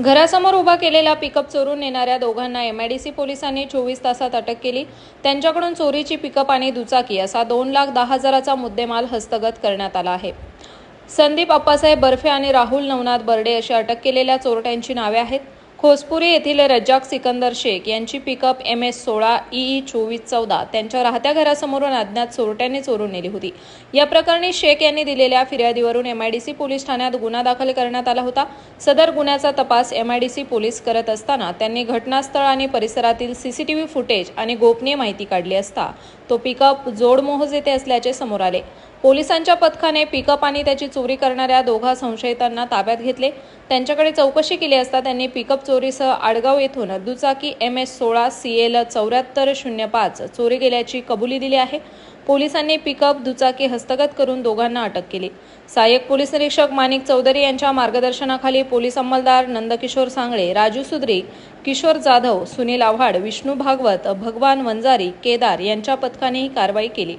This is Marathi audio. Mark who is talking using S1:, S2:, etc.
S1: घरासमोर उभा केलेला पिकअप चोरून नेणाऱ्या दोघांना एमआयडीसी पोलिसांनी चोवीस तासात अटक केली. त्यांच्याकडून चोरीची पिकअप आणि दुचाकी असा दोन लाख दहा हजाराचा मुद्देमाल हस्तगत करण्यात आला आहे. संदीप अप्पासाहेब बर्फे आणि राहुल नवनाथ बर्डे अशी अटक केलेल्या चोरट्यांची नावे आहेत. खोसपुरी येथील रज्जाक सिकंदर शेख यांची पिकअप एम एस सोळा ई चोवीस चौदा त्यांच्या राहत्या घरासमोरून अज्ञात चोरट्यांनी चोरून नेली होती. या प्रकरणी शेख यांनी दिलेल्या फिर्यादीवरून एमआयडीसी पोलीस ठाण्यात गुन्हा दाखल करण्यात आला होता. सदर गुन्ह्याचा तपास एमआयडीसी पोलीस करत असताना त्यांनी घटनास्थळ आणि परिसरातील सीसीटीव्ही फुटेज आणि गोपनीय माहिती काढली असता तो पिकअप जोडमोहज येथे असल्याचे समोर आले. पोलिसांच्या पथकाने पिकअप आणि त्याची चोरी करणाऱ्या दोघा संशयितांना ताब्यात घेतले. त्यांच्याकडे चौकशी केली असता त्यांनी पिकअप चोरीसह आडगाव येथून दुचाकी एम एस सोळा सी एल चौऱ्याहत्तर शून्य पाच चोरी केल्याची कबुली दिली आहे. पोलिसांनी पिकअप दुचाकी हस्तगत करून दोघांना अटक केली. सहाय्यक पोलीस निरीक्षक माणिक चौधरी यांच्या मार्गदर्शनाखाली पोलीस अंमलदार नंदकिशोर सांगळे राजू सुद्री किशोर जाधव सुनील आव्हाड विष्णू भागवत भगवान वंजारी केदार यांच्या पथकाने ही कारवाई केली.